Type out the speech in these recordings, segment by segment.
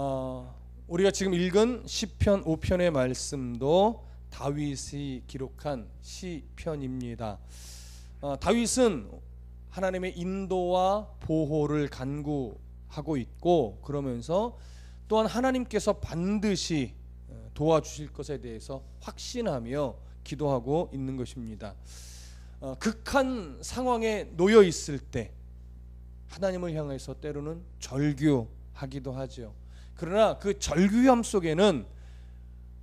어, 우리가 지금 읽은 시편 5편의 말씀도 다윗이 기록한 시편입니다. 어, 다윗은 하나님의 인도와 보호를 간구하고 있고 그러면서 또한 하나님께서 반드시 어, 도와주실 것에 대해서 확신하며 기도하고 있는 것입니다. 어, 극한 상황에 놓여 있을 때 하나님을 향해서 때로는 절규하기도 하죠. 그러나 그 절규함 속에는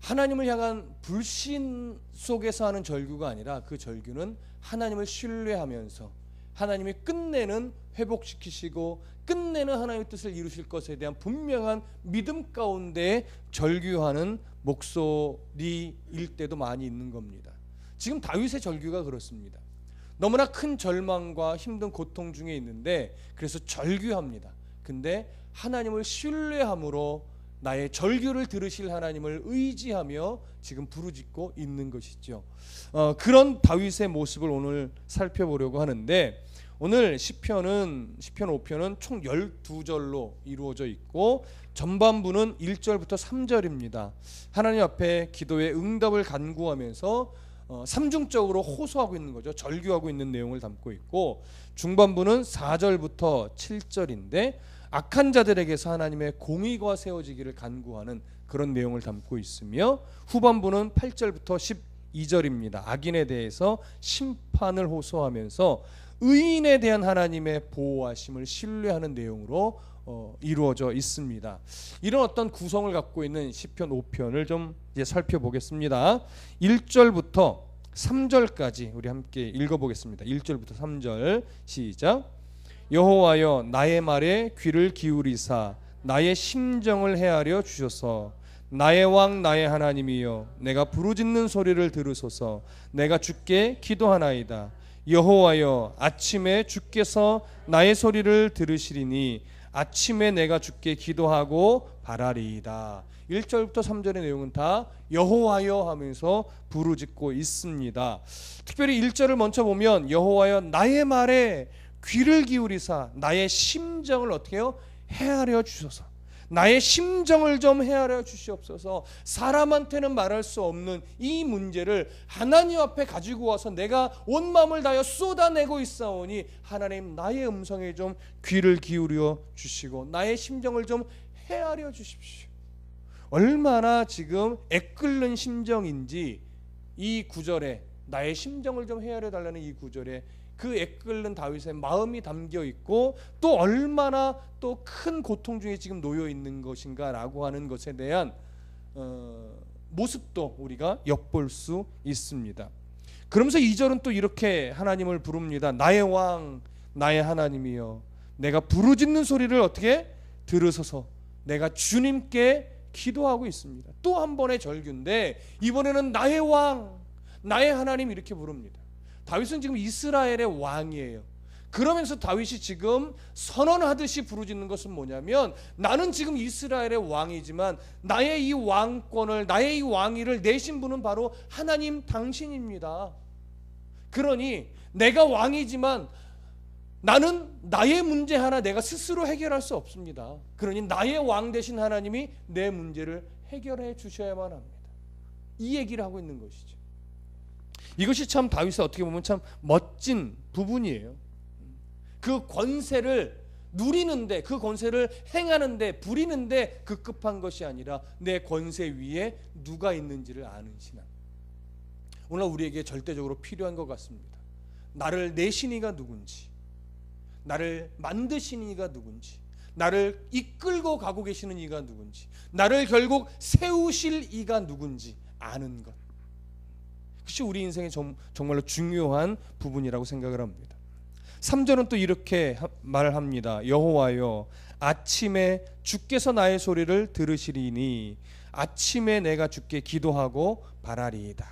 하나님을 향한 불신 속에서 하는 절규가 아니라 그 절규는 하나님을 신뢰하면서 하나님이 끝내는 회복시키시고 끝내는 하나님의 뜻을 이루실 것에 대한 분명한 믿음 가운데 절규하는 목소리일 때도 많이 있는 겁니다. 지금 다윗의 절규가 그렇습니다. 너무나 큰 절망과 힘든 고통 중에 있는데 그래서 절규합니다. 근데 하나님을 신뢰함으로 나의 절규를 들으실 하나님을 의지하며 지금 부르짖고 있는 것이죠. 어, 그런 다윗의 모습을 오늘 살펴보려고 하는데 오늘 시편은 시편 5편은 총 12절로 이루어져 있고 전반부는 1절부터 3절입니다. 하나님 앞에 기도의 응답을 간구하면서 어, 삼중적으로 호소하고 있는 거죠. 절규하고 있는 내용을 담고 있고 중반부는 4절부터 7절인데 악한 자들에게서 하나님의 공의가 세워지기를 간구하는 그런 내용을 담고 있으며 후반부는 8절부터 12절입니다. 악인에 대해서 심판을 호소하면서 의인에 대한 하나님의 보호하심을 신뢰하는 내용으로 어, 이루어져 있습니다. 이런 어떤 구성을 갖고 있는 시편 5편을 좀 이제 살펴보겠습니다. 1절부터 3절까지 우리 함께 읽어보겠습니다. 1절부터 3절 시작. 여호와여 나의 말에 귀를 기울이사 나의 심정을 헤아려 주셔서 나의 왕 나의 하나님이여 내가 부르짖는 소리를 들으소서 내가 주께 기도하나이다 여호와여 아침에 주께서 나의 소리를 들으시리니 아침에 내가 주께 기도하고 바라리이다. 1절부터 3절의 내용은 다 여호와여 하면서 부르짖고 있습니다. 특별히 1절을 먼저 보면 여호와여 나의 말에 귀를 기울이사 나의 심정을 어떻게 요 헤아려 주소서. 나의 심정을 좀 헤아려 주시옵소서. 사람한테는 말할 수 없는 이 문제를 하나님 앞에 가지고 와서 내가 온 마음을 다하여 쏟아내고 있사오니 하나님 나의 음성에 좀 귀를 기울여 주시고 나의 심정을 좀 헤아려 주십시오. 얼마나 지금 애끓는 심정인지 이 구절에 나의 심정을 좀 헤아려 달라는 이 구절에 그 애끓는 다윗의 마음이 담겨 있고 또 얼마나 또 큰 고통 중에 지금 놓여 있는 것인가라고 하는 것에 대한 어, 모습도 우리가 엿볼 수 있습니다. 그러면서 2절은 또 이렇게 하나님을 부릅니다. 나의 왕, 나의 하나님이여. 내가 부르짖는 소리를 어떻게 들으소서. 내가 주님께 기도하고 있습니다. 또 한 번의 절규인데 이번에는 나의 왕, 나의 하나님 이렇게 부릅니다. 다윗은 지금 이스라엘의 왕이에요. 그러면서 다윗이 지금 선언하듯이 부르짖는 것은 뭐냐면 나는 지금 이스라엘의 왕이지만 나의 이 왕권을 나의 이 왕위를 내신 분은 바로 하나님 당신입니다. 그러니 내가 왕이지만 나는 나의 문제 하나 내가 스스로 해결할 수 없습니다. 그러니 나의 왕 되신 하나님이 내 문제를 해결해 주셔야만 합니다. 이 얘기를 하고 있는 것이죠. 이것이 참 다윗의 어떻게 보면 참 멋진 부분이에요. 그 권세를 누리는데 그 권세를 행하는데 부리는데 급급한 것이 아니라 내 권세 위에 누가 있는지를 아는 신앙. 오늘 우리에게 절대적으로 필요한 것 같습니다. 나를 내신 이가 누군지, 나를 만드신 이가 누군지, 나를 이끌고 가고 계시는 이가 누군지, 나를 결국 세우실 이가 누군지 아는 것. 그것이 우리 인생의 정 말로 중요한 부분이라고 생각을 합니다. 3절은 또 이렇게 말을 합니다. 여호와여 아침에 주께서 나의 소리를 들으시리니 아침에 내가 주께 기도하고 바라리이다.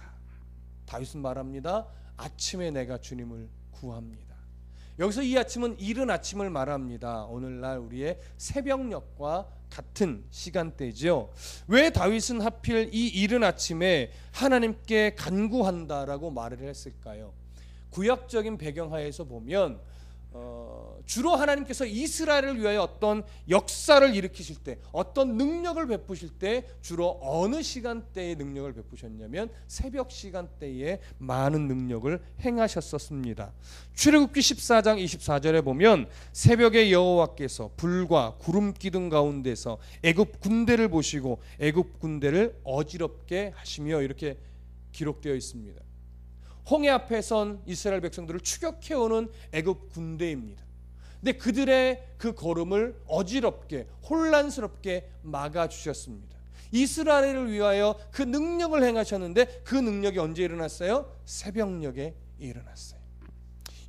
다윗은 말합니다. 아침에 내가 주님을 구합니다. 여기서 이 아침은 이른 아침을 말합니다. 오늘날 우리의 새벽녘과 같은 시간대죠. 왜 다윗은 하필 이 이른 아침에 하나님께 간구한다라고 말을 했을까요? 구약적인 배경 하에서 보면 어, 주로 하나님께서 이스라엘을 위하여 어떤 역사를 일으키실 때, 어떤 능력을 베푸실 때 주로 어느 시간대에 능력을 베푸셨냐면 새벽 시간대에 많은 능력을 행하셨었습니다. 출애굽기 14장 24절에 보면 새벽에 여호와께서 불과 구름 기둥 가운데서 애굽 군대를 보시고 애굽 군대를 어지럽게 하시며 이렇게 기록되어 있습니다. 홍해 앞에 선 이스라엘 백성들을 추격해 오는 애굽 군대입니다. 근데 그들의 그 걸음을 어지럽게 혼란스럽게 막아 주셨습니다. 이스라엘을 위하여 그 능력을 행하셨는데 그 능력이 언제 일어났어요? 새벽녘에 일어났어요.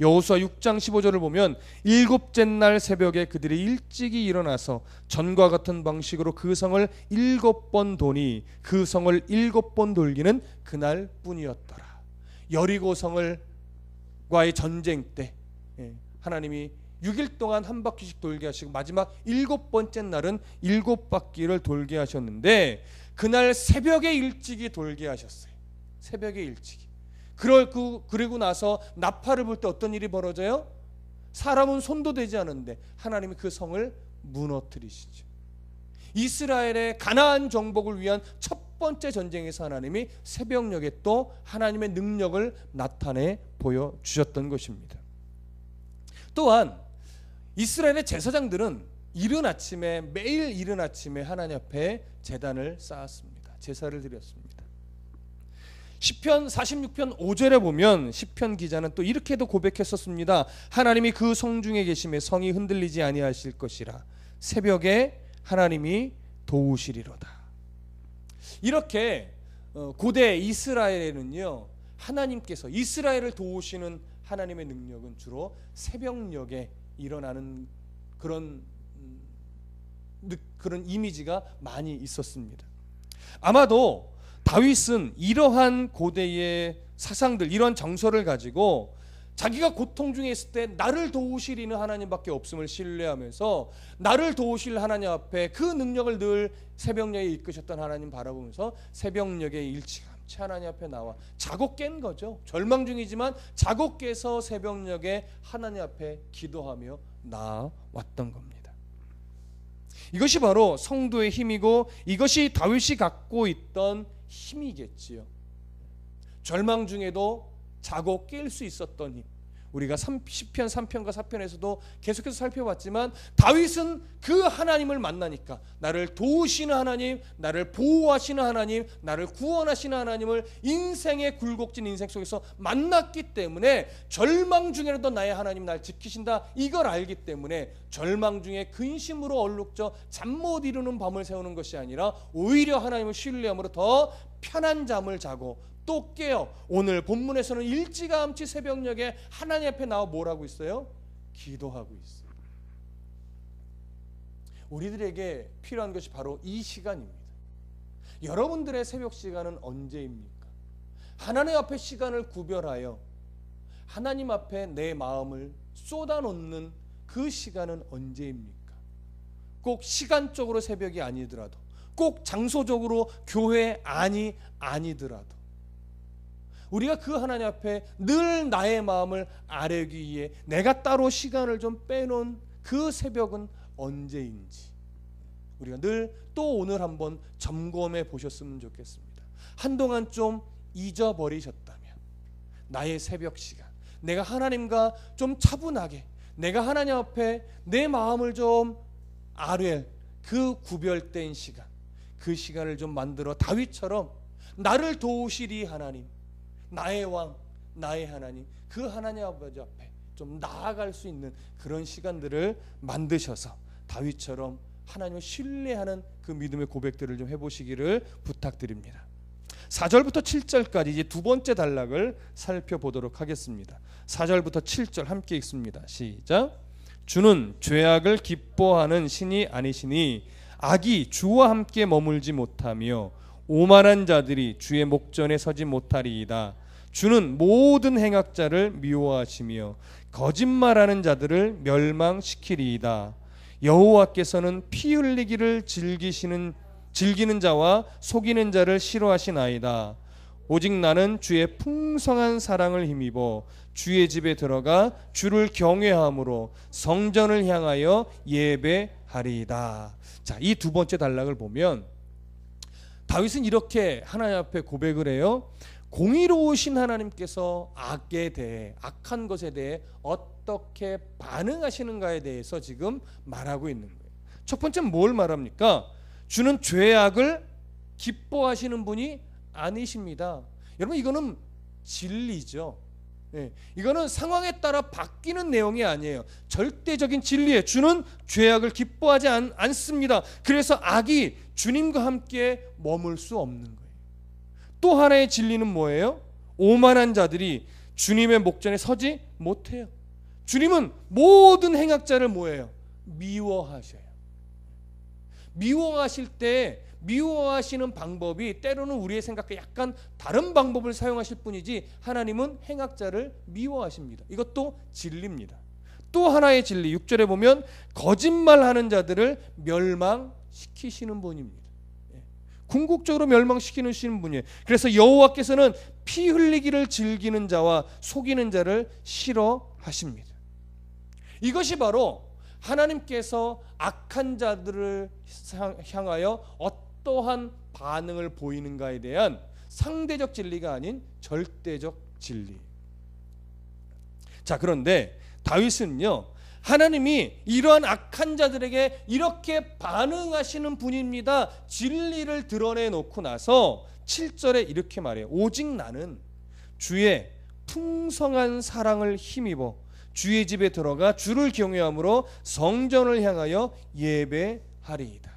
여호수아 6장 15절을 보면 일곱째 날 새벽에 그들이 일찍이 일어나서 전과 같은 방식으로 그 성을 일곱 번 도니 그 성을 일곱 번 돌기는 그날 뿐이었더라. 여리고 성을 과의 전쟁 때 예, 하나님이 6일 동안 한 바퀴씩 돌게 하시고 마지막 일곱 번째 날은 일곱 바퀴를 돌게 하셨는데 그날 새벽에 일찍이 돌게 하셨어요. 새벽에 일찍이. 그러고 그리고 나서 나팔을 불 때 어떤 일이 벌어져요? 사람은 손도 대지 않은데 하나님이 그 성을 무너뜨리시죠. 이스라엘의 가나안 정복을 위한 첫 번째 전쟁에서 하나님이 새벽녘에 또 하나님의 능력을 나타내 보여 주셨던 것입니다. 또한 이스라엘의 제사장들은 이른 아침에 매일 이른 아침에 하나님 앞에 제단을 쌓았습니다. 제사를 드렸습니다. 시편 46편 5절에 보면 시편 기자는 또 이렇게도 고백했었습니다. 하나님이 그 성중에 계심에 성이 흔들리지 아니하실 것이라 새벽에 하나님이 도우시리로다. 이렇게 어, 고대 이스라엘에는요 하나님께서 이스라엘을 도우시는 하나님의 능력은 주로 새벽녘에 일어나는 그런 음, 그런 이미지가 많이 있었습니다. 아마도 다윗은 이러한 고대의 사상들, 이런 정서를 가지고 자기가 고통 중에 있을 때 나를 도우실 이는 하나님밖에 없음을 신뢰하면서 나를 도우실 하나님 앞에 그 능력을 늘 새벽녘에 이끄셨던 하나님 바라보면서 새벽녘에 일찌감치 하나님 앞에 나와 자고 깬 거죠. 절망 중이지만 자고 깨서 새벽녘에 하나님 앞에 기도하며 나왔던 겁니다. 이것이 바로 성도의 힘이고 이것이 다윗이 갖고 있던 힘이겠지요. 절망 중에도 자고 깰 수 있었던 힘. 우리가 10편, 3편과 4편에서도 계속해서 살펴봤지만 다윗은 그 하나님을 만나니까 나를 도우시는 하나님, 나를 보호하시는 하나님, 나를 구원하시는 하나님을 인생의 굴곡진 인생 속에서 만났기 때문에 절망 중에라도 나의 하나님 날 지키신다 이걸 알기 때문에 절망 중에 근심으로 얼룩져 잠 못 이루는 밤을 새우는 것이 아니라 오히려 하나님을 신뢰함으로 더 편한 잠을 자고 또 깨어 오늘 본문에서는 일찌감치 새벽녘에 하나님 앞에 나와 뭐라고 있어요? 기도하고 있어요. 우리들에게 필요한 것이 바로 이 시간입니다. 여러분들의 새벽 시간은 언제입니까? 하나님 앞에 시간을 구별하여 하나님 앞에 내 마음을 쏟아놓는 그 시간은 언제입니까? 꼭 시간적으로 새벽이 아니더라도 꼭 장소적으로 교회 아니 아니더라도 우리가 그 하나님 앞에 늘 나의 마음을 아뢰기 위해 내가 따로 시간을 좀 빼놓은 그 새벽은 언제인지 우리가 늘 또 오늘 한번 점검해 보셨으면 좋겠습니다. 한동안 좀 잊어버리셨다면 나의 새벽 시간 내가 하나님과 좀 차분하게 내가 하나님 앞에 내 마음을 좀 아뢰 그 구별된 시간 그 시간을 좀 만들어 다윗처럼 나를 도우시리 하나님 나의 왕, 나의 하나님, 그 하나님 아버지 앞에 좀 나아갈 수 있는 그런 시간들을 만드셔서 다윗처럼 하나님을 신뢰하는 그 믿음의 고백들을 좀 해보시기를 부탁드립니다. 4절부터 7절까지 이제 두 번째 단락을 살펴보도록 하겠습니다. 4절부터 7절 함께 읽습니다. 시작. 주는 죄악을 기뻐하는 신이 아니시니 악이 주와 함께 머물지 못하며 오만한 자들이 주의 목전에 서지 못하리이다. 주는 모든 행악자를 미워하시며 거짓말하는 자들을 멸망시키리이다. 여호와께서는 피 흘리기를 즐기시는 즐기는 자와 속이는 자를 싫어하시나이다. 오직 나는 주의 풍성한 사랑을 힘입어 주의 집에 들어가 주를 경외함으로 성전을 향하여 예배하리이다. 자, 이 두 번째 단락을 보면 다윗은 이렇게 하나님 앞에 고백을 해요. 공의로우신 하나님께서 악에 대해 악한 것에 대해 어떻게 반응하시는가에 대해서 지금 말하고 있는 거예요. 첫 번째 뭘 말합니까? 주는 죄악을 기뻐하시는 분이 아니십니다. 여러분 이거는 진리죠. 예, 이거는 상황에 따라 바뀌는 내용이 아니에요. 절대적인 진리에 주는 죄악을 기뻐하지 않, 않습니다. 그래서 악이 주님과 함께 머물 수 없는 거예요. 또 하나의 진리는 뭐예요? 오만한 자들이 주님의 목전에 서지 못해요. 주님은 모든 행악자를 뭐예요? 미워하셔요. 미워하실 때 미워하시는 방법이 때로는 우리의 생각과 약간 다른 방법을 사용하실 뿐이지 하나님은 행악자를 미워하십니다. 이것도 진리입니다. 또 하나의 진리 6절에 보면 거짓말하는 자들을 멸망시키시는 분입니다. 예. 궁극적으로 멸망시키는 분이에요. 그래서 여호와께서는 피 흘리기를 즐기는 자와 속이는 자를 싫어하십니다. 이것이 바로 하나님께서 악한 자들을 향하여 어떠한 반응을 보이는가에 대한 상대적 진리가 아닌 절대적 진리. 자, 그런데 다윗은요. 하나님이 이러한 악한 자들에게 이렇게 반응하시는 분입니다. 진리를 드러내 놓고 나서 7절에 이렇게 말해요. 오직 나는 주의 풍성한 사랑을 힘입어 주의 집에 들어가 주를 경외함으로 성전을 향하여 예배하리이다.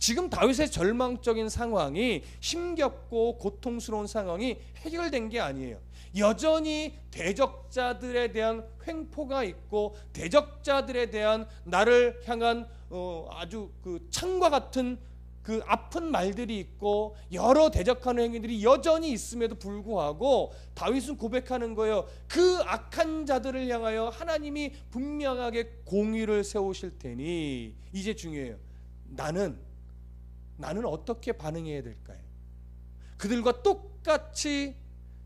지금 다윗의 절망적인 상황이 힘겹고 고통스러운 상황이 해결된 게 아니에요. 여전히 대적자들에 대한 횡포가 있고 대적자들에 대한 나를 향한 어, 아주 그 창과 같은 그 아픈 말들이 있고 여러 대적하는 행위들이 여전히 있음에도 불구하고 다윗은 고백하는 거예요. 그 악한 자들을 향하여 하나님이 분명하게 공의를 세우실 테니 이제 중요해요. 나는 나는 어떻게 반응해야 될까요? 그들과 똑같이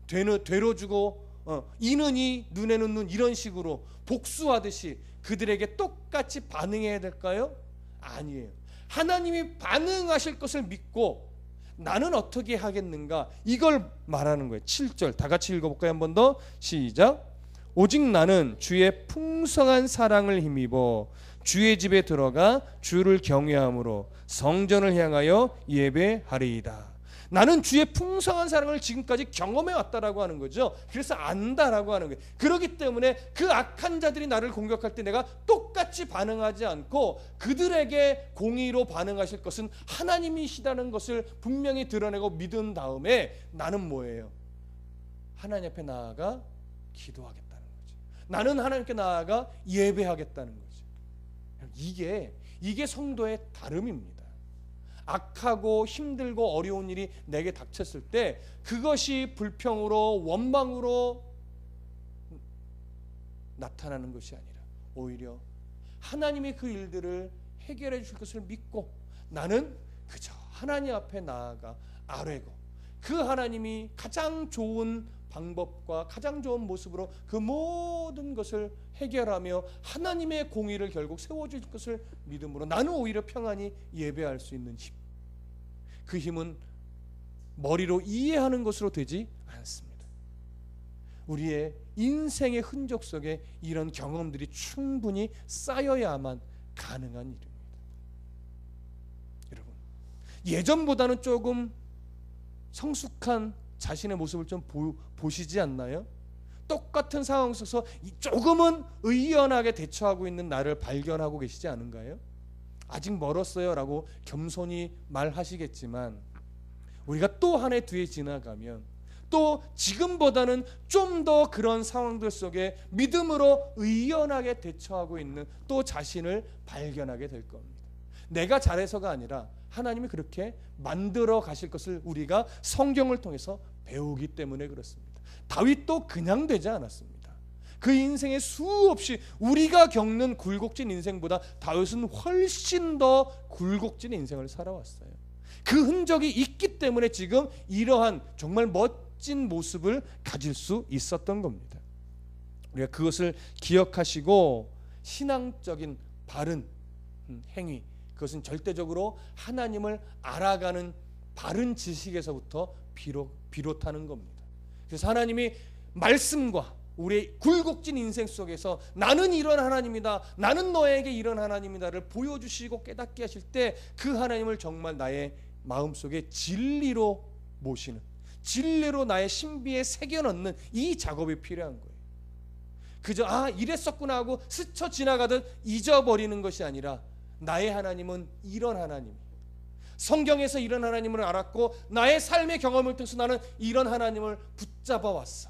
되는 되로주고 어, 이는 이 눈에는 눈 이런 식으로 복수하듯이 그들에게 똑같이 반응해야 될까요? 아니에요. 하나님이 반응하실 것을 믿고 나는 어떻게 하겠는가 이걸 말하는 거예요. 7절 다 같이 읽어볼까요? 한 번 더 시작. 오직 나는 주의 풍성한 사랑을 힘입어 주의 집에 들어가 주를 경외함으로 성전을 향하여 예배하리이다. 나는 주의 풍성한 사랑을 지금까지 경험해 왔다라고 하는 거죠. 그래서 안다라고 하는 거예요. 그렇기 때문에 그 악한 자들이 나를 공격할 때 내가 똑같이 반응하지 않고 그들에게 공의로 반응하실 것은 하나님이시다는 것을 분명히 드러내고 믿은 다음에 나는 뭐예요? 하나님 앞에 나아가 기도하겠다는 거죠. 나는 하나님께 나아가 예배하겠다는 거죠. 이게 이게 성도의 다름입니다. 악하고 힘들고 어려운 일이 내게 닥쳤을 때 그것이 불평으로 원망으로 나타나는 것이 아니라 오히려 하나님이 그 일들을 해결해 줄 것을 믿고 나는 그저 하나님 앞에 나아가 아뢰고 그 하나님이 가장 좋은 방법과 가장 좋은 모습으로 그 모든 것을 해결하며 하나님의 공의를 결국 세워줄 것을 믿음으로 나는 오히려 평안히 예배할 수 있는 힘. 그 힘은 머리로 이해하는 것으로 되지 않습니다. 우리의 인생의 흔적 속에 이런 경험들이 충분히 쌓여야만 가능한 일입니다. 여러분, 예전보다는 조금 성숙한 자신의 모습을 좀 보, 보시지 않나요? 똑같은 상황 속에서 조금은 의연하게 대처하고 있는 나를 발견하고 계시지 않은가요? 아직 멀었어요라고 겸손히 말하시겠지만 우리가 또 한 해 뒤에 지나가면 또 지금보다는 좀 더 그런 상황들 속에 믿음으로 의연하게 대처하고 있는 또 자신을 발견하게 될 겁니다. 내가 잘해서가 아니라 하나님이 그렇게 만들어 가실 것을 우리가 성경을 통해서 배우기 때문에 그렇습니다. 다윗도 그냥 되지 않았습니다. 그 인생에 수없이 우리가 겪는 굴곡진 인생보다 다윗은 훨씬 더 굴곡진 인생을 살아왔어요. 그 흔적이 있기 때문에 지금 이러한 정말 멋진 모습을 가질 수 있었던 겁니다. 우리가 그것을 기억하시고 신앙적인 바른 음, 행위 그것은 절대적으로 하나님을 알아가는 바른 지식에서부터 비롯, 비롯하는 겁니다. 그래서 하나님이 말씀과 우리의 굴곡진 인생 속에서 나는 이런 하나님이다. 나는 너에게 이런 하나님이다를 보여주시고 깨닫게 하실 때 그 하나님을 정말 나의 마음속에 진리로 모시는 진리로 나의 신비에 새겨 넣는 이 작업이 필요한 거예요. 그저 아 이랬었구나 하고 스쳐 지나가듯 잊어버리는 것이 아니라 나의 하나님은 이런 하나님. 성경에서 이런 하나님을 알았고 나의 삶의 경험을 통해서 나는 이런 하나님을 붙잡아 왔어.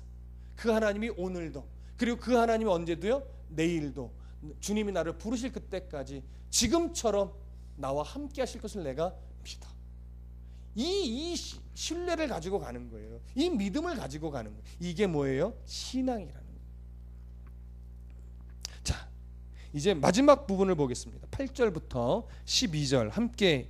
그 하나님이 오늘도 그리고 그 하나님이 언제도요? 내일도 주님이 나를 부르실 그때까지 지금처럼 나와 함께 하실 것을 내가 믿어. 이, 이 신뢰를 가지고 가는 거예요. 이 믿음을 가지고 가는 거예요. 이게 뭐예요? 신앙이라는 거예요. 자, 이제 마지막 부분을 보겠습니다. 8절부터 12절 함께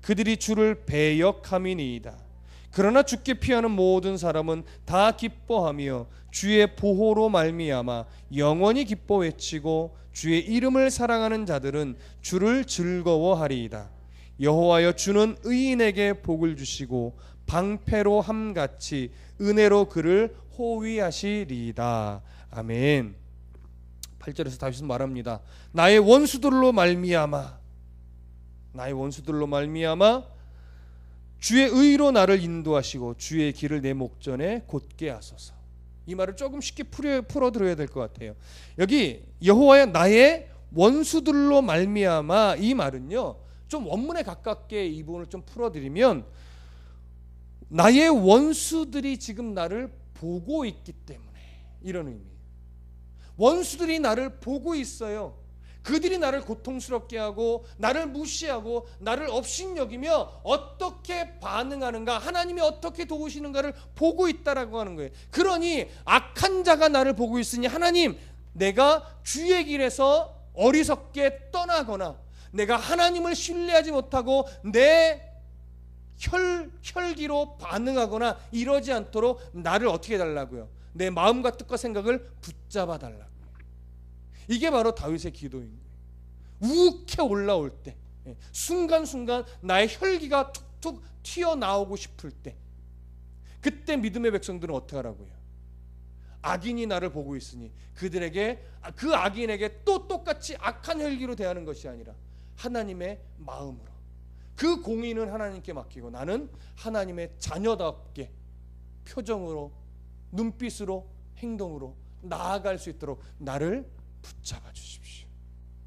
그들이 주를 배역함이니이다 그러나 주께 피하는 모든 사람은 다 기뻐하며 주의 보호로 말미암아 영원히 기뻐 외치고 주의 이름을 사랑하는 자들은 주를 즐거워하리이다. 여호와여 주는 의인에게 복을 주시고 방패로 함같이 은혜로 그를 호위하시리이다. 아멘. 8절에서 다윗은 말합니다. 나의 원수들로 말미암아 나의 원수들로 말미암아 주의 의로 나를 인도하시고 주의 길을 내 목전에 곧게 하소서. 이 말을 조금 쉽게 풀어 들어야 될 것 같아요. 여기 여호와의 나의 원수들로 말미암아 이 말은요. 좀 원문에 가깝게 이 부분을 좀 풀어 드리면 나의 원수들이 지금 나를 보고 있기 때문에 이런 의미. 원수들이 나를 보고 있어요. 그들이 나를 고통스럽게 하고 나를 무시하고 나를 업신여기며 어떻게 반응하는가 하나님이 어떻게 도우시는가를 보고 있다라고 하는 거예요. 그러니 악한 자가 나를 보고 있으니 하나님 내가 주의 길에서 어리석게 떠나거나 내가 하나님을 신뢰하지 못하고 내 혈, 혈기로 반응하거나 이러지 않도록 나를 어떻게 해달라고요? 내 마음과 뜻과 생각을 붙잡아 달라고. 이게 바로 다윗의 기도인 거예요. 우욱해 올라올 때, 예, 순간순간 나의 혈기가 툭툭 튀어나오고 싶을 때, 그때 믿음의 백성들은 어떻게 하라고요? 악인이 나를 보고 있으니 그들에게 그 악인에게 또 똑같이 악한 혈기로 대하는 것이 아니라 하나님의 마음으로 그 공의는 하나님께 맡기고 나는 하나님의 자녀답게 표정으로 눈빛으로 행동으로 나아갈 수 있도록 나를 붙잡아 주십시오.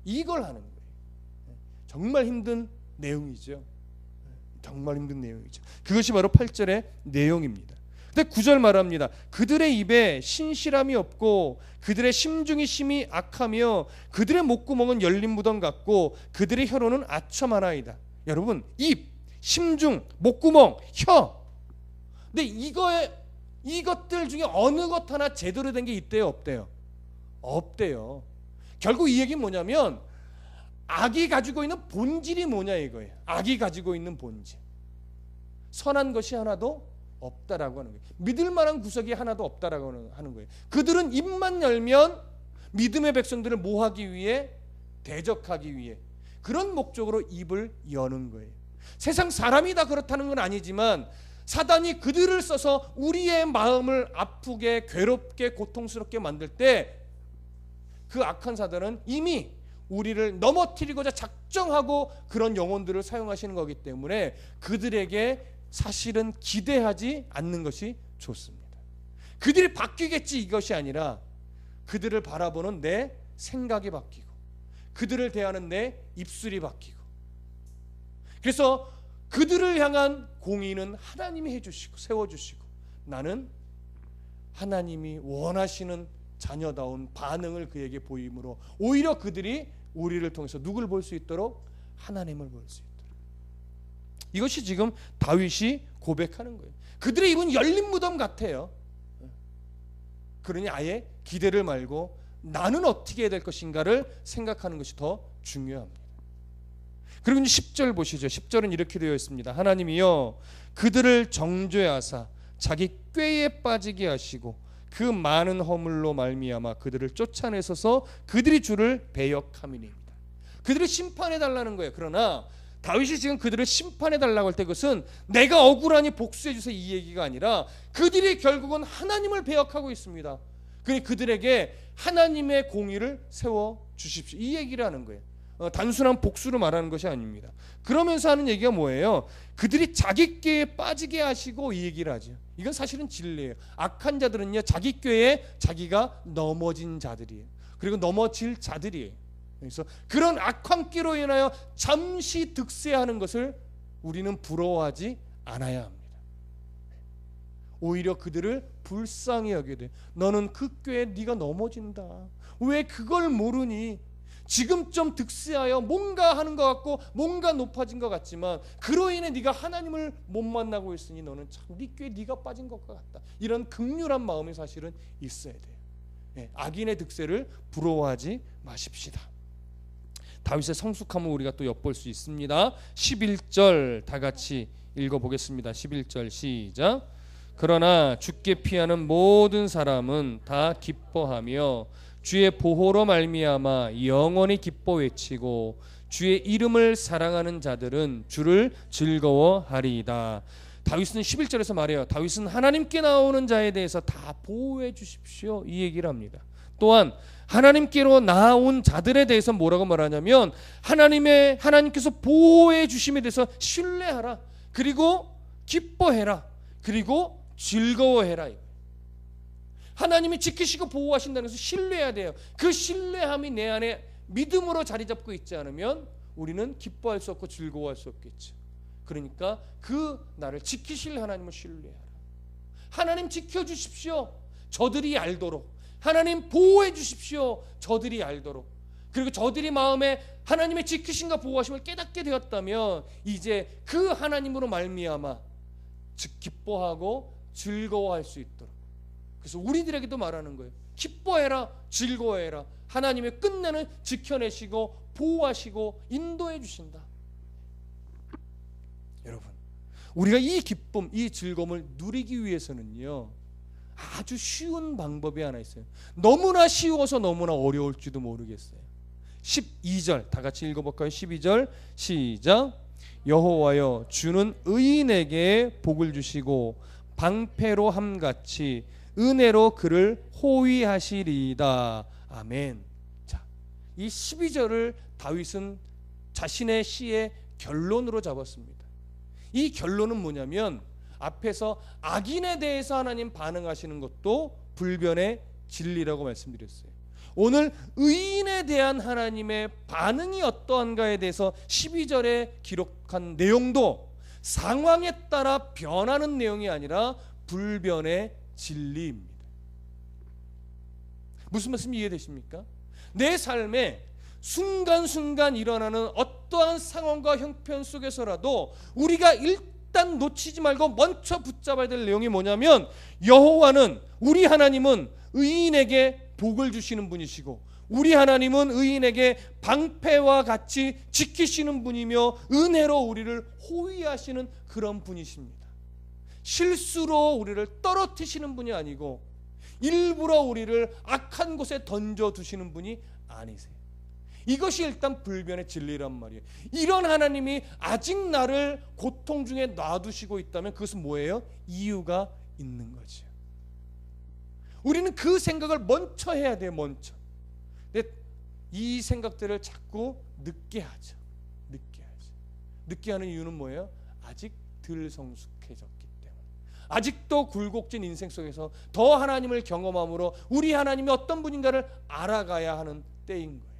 이걸 하는 거예요. 정말 힘든 내용이죠. 정말 힘든 내용이죠. 그것이 바로 8절의 내용입니다. 근데 9절 말합니다. 그들의 입에 신실함이 없고 그들의 심중이 심히 악하며 그들의 목구멍은 열린 무덤 같고 그들의 혀로는 아첨 하나이다. 여러분 입, 심중, 목구멍, 혀. 근데 이거에 이것들 중에 어느 것 하나 제대로 된 게 있대요, 없대요? 없대요. 결국 이 얘기는 뭐냐면 악이 가지고 있는 본질이 뭐냐 이거예요. 악이 가지고 있는 본질. 선한 것이 하나도 없다라고 하는 거예요. 믿을 만한 구석이 하나도 없다라고 하는 거예요. 그들은 입만 열면 믿음의 백성들을 모하기 위해 대적하기 위해 그런 목적으로 입을 여는 거예요. 세상 사람이 다 그렇다는 건 아니지만 사단이 그들을 써서 우리의 마음을 아프게 괴롭게 고통스럽게 만들 때 그 악한 사단은 이미 우리를 넘어뜨리고자 작정하고 그런 영혼들을 사용하시는 거기 때문에 그들에게 사실은 기대하지 않는 것이 좋습니다. 그들이 바뀌겠지 이것이 아니라 그들을 바라보는 내 생각이 바뀌고 그들을 대하는 내 입술이 바뀌고 그래서 그들을 향한 공의는 하나님이 해주시고 세워주시고 나는 하나님이 원하시는 자녀다운 반응을 그에게 보임으로 오히려 그들이 우리를 통해서 누굴 볼 수 있도록 하나님을 볼 수 있도록 이것이 지금 다윗이 고백하는 거예요. 그들의 입은 열린 무덤 같아요. 그러니 아예 기대를 말고 나는 어떻게 해야 될 것인가를 생각하는 것이 더 중요합니다. 그리고 10절 보시죠. 10절은 이렇게 되어 있습니다. 하나님이여 그들을 정죄하사 자기 꾀에 빠지게 하시고 그 많은 허물로 말미암아 그들을 쫓아내서서 그들이 주를 배역함이니이다. 그들을 심판해 달라는 거예요. 그러나 다윗이 지금 그들을 심판해 달라고 할 때 그것은 내가 억울하니 복수해 주세요 이 얘기가 아니라 그들이 결국은 하나님을 배역하고 있습니다. 그니 그들에게 하나님의 공의를 세워 주십시오. 이 얘기를 하는 거예요. 어, 단순한 복수로 말하는 것이 아닙니다. 그러면서 하는 얘기가 뭐예요? 그들이 자기 꾀에 빠지게 하시고 이 얘기를 하죠. 이건 사실은 진리예요. 악한 자들은요 자기 꾀에 자기가 넘어진 자들이에요. 그리고 넘어질 자들이에요. 그래서 그런 악한 끼로 인하여 잠시 득세하는 것을 우리는 부러워하지 않아야 합니다. 오히려 그들을 불쌍히 여기게 돼. 너는 그 꾀에 네가 넘어진다. 왜 그걸 모르니? 지금 좀 득세하여 뭔가 하는 것 같고 뭔가 높아진 것 같지만 그로 인해 네가 하나님을 못 만나고 있으니 너는 참네 꾀에 네가 빠진 것 같다. 이런 극률한 마음이 사실은 있어야 돼요. 네, 악인의 득세를 부러워하지 마십시다. 다윗의 성숙함을 우리가 또 엿볼 수 있습니다. 11절 다 같이 읽어 보겠습니다. 11절 시작. 그러나 죽게 피하는 모든 사람은 다 기뻐하며 주의 보호로 말미암아 영원히 기뻐 외치고 주의 이름을 사랑하는 자들은 주를 즐거워하리이다. 다윗은 11절에서 말해요. 다윗은 하나님께 나오는 자에 대해서 다 보호해 주십시오. 이 얘기를 합니다. 또한 하나님께로 나온 자들에 대해서 뭐라고 말하냐면 하나님의 하나님께서 보호해 주심에 대해서 신뢰하라. 그리고 기뻐해라. 그리고 즐거워해라. 하나님이 지키시고 보호하신다는 것을 신뢰해야 돼요. 그 신뢰함이 내 안에 믿음으로 자리 잡고 있지 않으면 우리는 기뻐할 수 없고 즐거워할 수 없겠죠. 그러니까 그 나를 지키실 하나님을 신뢰하라. 하나님 지켜 주십시오. 저들이 알도록 하나님 보호해 주십시오. 저들이 알도록. 그리고 저들이 마음에 하나님의 지키신가 보호하심을 깨닫게 되었다면 이제 그 하나님으로 말미암아 즉 기뻐하고 즐거워할 수 있도록. 그래서 우리들에게도 말하는 거예요. 기뻐해라, 즐거워해라. 하나님의 끝내는 지켜내시고 보호하시고 인도해 주신다. 여러분, 우리가 이 기쁨, 이 즐거움을 누리기 위해서는요. 아주 쉬운 방법이 하나 있어요. 너무나 쉬워서 너무나 어려울지도 모르겠어요. 12절 다 같이 읽어 볼까요? 12절 시작. 여호와여 주는 의인에게 복을 주시고 방패로 함같이 은혜로 그를 호위하시리이다. 아멘. 자, 이 12절을 다윗은 자신의 시의 결론으로 잡았습니다. 이 결론은 뭐냐면 앞에서 악인에 대해서 하나님 반응하시는 것도 불변의 진리라고 말씀드렸어요. 오늘 의인에 대한 하나님의 반응이 어떠한가에 대해서 12절에 기록한 내용도 상황에 따라 변하는 내용이 아니라 불변의 진리입니다. 무슨 말씀 이해되십니까? 내 삶에 순간순간 일어나는 어떠한 상황과 형편 속에서라도 우리가 일단 놓치지 말고 먼저 붙잡아야 될 내용이 뭐냐면 여호와는 우리 하나님은 의인에게 복을 주시는 분이시고 우리 하나님은 의인에게 방패와 같이 지키시는 분이며 은혜로 우리를 호위하시는 그런 분이십니다. 실수로 우리를 떨어뜨시는 분이 아니고 일부러 우리를 악한 곳에 던져 두시는 분이 아니세요. 이것이 일단 불변의 진리란 말이에요. 이런 하나님이 아직 나를 고통 중에 놔두시고 있다면 그것은 뭐예요? 이유가 있는 거죠. 우리는 그 생각을 먼저 해야 돼요. 먼저. 근데 이 생각들을 자꾸 늦게 하죠. 늦게 하죠. 늦게 하는 이유는 뭐예요? 아직 덜 성숙해졌기 때문에. 아직도 굴곡진 인생 속에서 더 하나님을 경험함으로 우리 하나님이 어떤 분인가를 알아가야 하는 때인 거예요.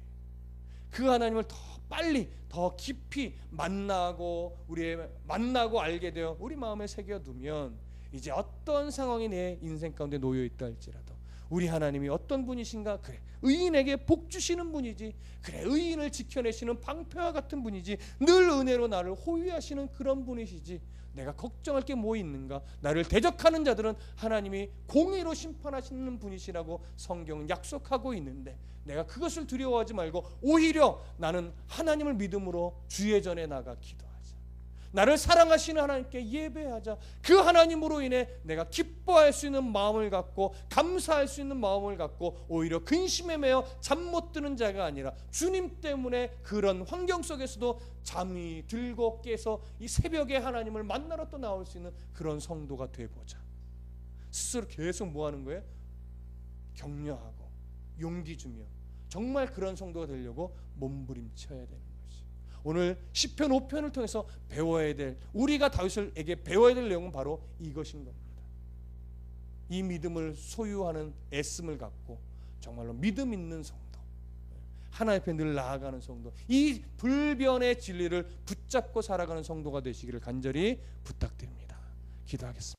그 하나님을 더 빨리 더 깊이 만나고 우리의 만나고 알게 되어 우리 마음에 새겨 두면 이제 어떤 상황이 내 인생 가운데 놓여 있다 할지라도 우리 하나님이 어떤 분이신가? 그래 의인에게 복 주시는 분이지. 그래 의인을 지켜내시는 방패와 같은 분이지. 늘 은혜로 나를 호위하시는 그런 분이시지 내가 걱정할 게 뭐 있는가? 나를 대적하는 자들은 하나님이 공의로 심판하시는 분이시라고 성경은 약속하고 있는데 내가 그것을 두려워하지 말고 오히려 나는 하나님을 믿음으로 주의 전에 나가 기도하자 나를 사랑하시는 하나님께 예배하자. 그 하나님으로 인해 내가 기뻐할 수 있는 마음을 갖고 감사할 수 있는 마음을 갖고 오히려 근심에 매여 잠 못 드는 자가 아니라 주님 때문에 그런 환경 속에서도 잠이 들고 깨서 이 새벽에 하나님을 만나러 또 나올 수 있는 그런 성도가 돼 보자. 스스로 계속 뭐 하는 거예요? 격려하고 용기 주며 정말 그런 성도가 되려고 몸부림쳐야 것이. 오늘 시편 5편을 통해서 배워야 될 우리가 다윗에게 배워야 될 내용은 바로 이것인 겁니다. 이 믿음을 소유하는 애씀을 갖고 정말로 믿음 있는 성도, 하나님 앞에 늘 나아가는 성도, 이 불변의 진리를 붙잡고 살아가는 성도가 되시기를 간절히 부탁드립니다. 기도하겠습니다.